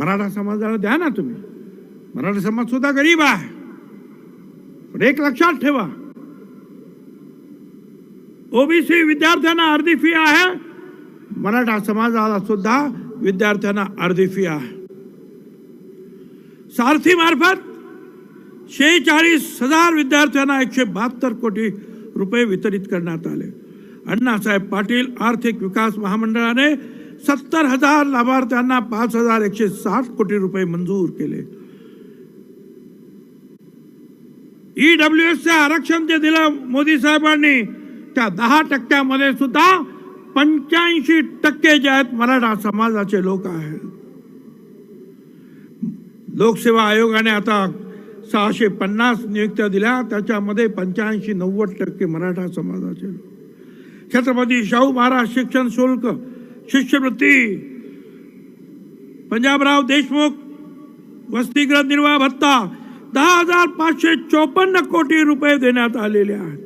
मराठा समाजाला द्या ना तुम्ही. मराठा समाज सुद्धा गरीब आहे. पण एक लक्षात ठेवा. ओबीसी विद्यार्थ्यांना अर्धी फी आहे. मराठा समाजाला सुद्धा विद्यार्थ्यांना अर्धी फी आहे. सारथी मार्फत शेहेचाळीस हजार विद्यार्थ्यांना एकशे बहात्तर कोटी रुपये वितरित करण्यात आले. अण्णासाहेब पाटील आर्थिक विकास महामंडळाने सत्तर हजार लाभार्थ्यांना पाच हजार एकशे साठ कोटी रुपये मंजूर केले. ईडब्ल्यू एसचे आरक्षण जे दिलं मोदी साहेबांनी त्या दहा टक्क्यामध्ये सुद्धा पंच्याऐंशी टक्के जे आहेत मराठा समाजाचे लोक आहेत. लोकसेवा आयोगाने आता सहाशे पन्नास नियुक्त्या दिल्या त्याच्यामध्ये पंच्याऐंशी नव्वद टक्के मराठा समाजाचे लोक. छत्रपती शाहू महाराज शिक्षण शुल्क शिष्यवृत्ती. पंजाबराव देशमुख वसतिगृह निर्वाह भत्ता दहा हजार पाचशे चोपन्न कोटी रुपये देण्यात आलेले आहेत.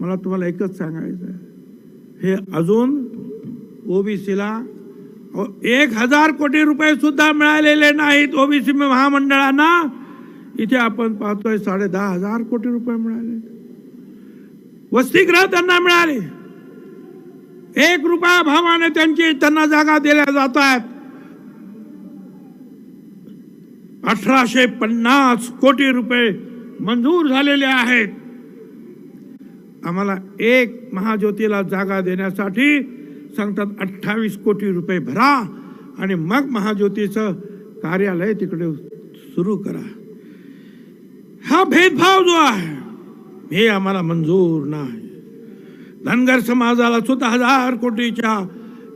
मला तुम्हाला एकच सांगायचं आहे. हे अजून ओबीसीला एक हजार कोटी रुपये सुद्धा मिळालेले नाहीत ओबीसी महामंडळांना. इथे आपण पाहतोय साडे दहा हजार कोटी रुपये मिळाले वसतिगृह त्यांना मिळाले. एक रुपया भावाने त्यांची त्यांना जागा दिल्या जात आहेत अठराशे पन्नास कोटी रुपये मंजूर झालेले आहेत. आम्हाला एक महाज्योतीला जागा देण्यासाठी सांगतात अठ्ठावीस कोटी रुपये भरा आणि मग महाज्योतीचं कार्यालय तिकडे सुरू करा. हा भेदभाव जो आहे हे आम्हाला मंजूर नाही. धनगर समाजाला सुद्धा हजार कोटीच्या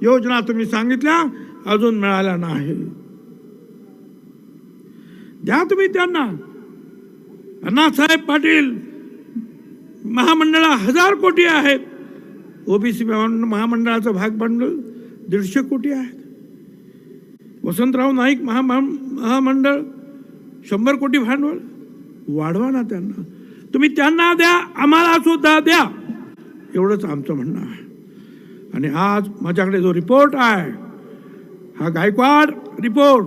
योजना तुम्ही सांगितल्या अजून मिळाल्या नाही. द्या तुम्ही त्यांना. अण्णासाहेब पाटील महामंडळा हजार कोटी आहेत. ओबीसी महामंडळाचं भाग भांडवल दीडशे कोटी आहेत. वसंतराव नाईक महा महामंडळ शंभर कोटी भांडवल. वाढवा ना त्यांना. तुम्ही त्यांना द्या आम्हाला सुद्धा द्या. एवढंच आमचं म्हणणं आहे. आणि आज माझ्याकडे जो रिपोर्ट आहे हा गायकवाड रिपोर्ट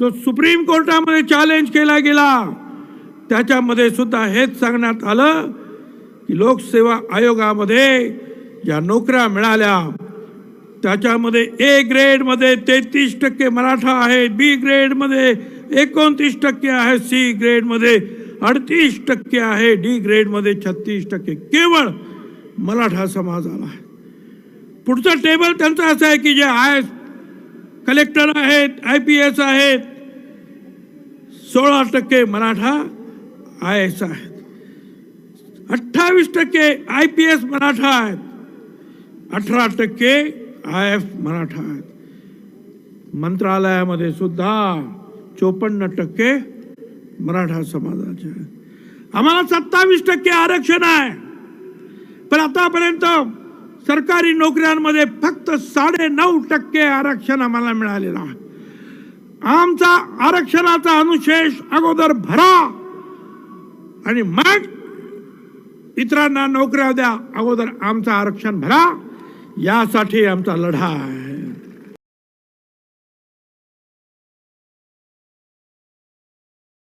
जो सुप्रीम कोर्टामध्ये चॅलेंज केला गेला त्याच्यामध्ये सुद्धा हेच सांगण्यात आलं की लोकसेवा आयोगामध्ये ज्या नोकऱ्या मिळाल्या त्याच्यामध्ये ए ग्रेडमध्ये तेहतीस टक्के मराठा आहे बी ग्रेडमध्ये एकोणतीस टक्के आहे सी ग्रेडमध्ये अडतीस टक्के आहे डी ग्रेडमध्ये छत्तीस टक्के. केवळ मराठा समाजाला आहे. पुढचं टेबल त्यांचं असं आहे की जे आय कलेक्टर आहेत आय पी एस आहेत सोळा टक्के मराठा आय एस आहेत. अठ्ठावीस टक्के आय पी एस मराठा आहेत. अठरा टक्के आय एफ मराठा आहेत. मंत्रालयामध्ये सुद्धा चोपन्न टक्के मराठा समाजाचे आहेत. आम्हाला सत्तावीस टक्के आरक्षण आहे. पण आतापर्यंत सरकारी नोकऱ्यांमध्ये फक्त साडे नऊ टक्के आरक्षण आम्हाला मिळालेलं आहे. आमचा आरक्षणाचा अनुशेष अगोदर भरा आणि मग इतरांना नोकऱ्या द्या अगोदर आमचं आरक्षण भरा. यासाठी आमचा लढा आहे.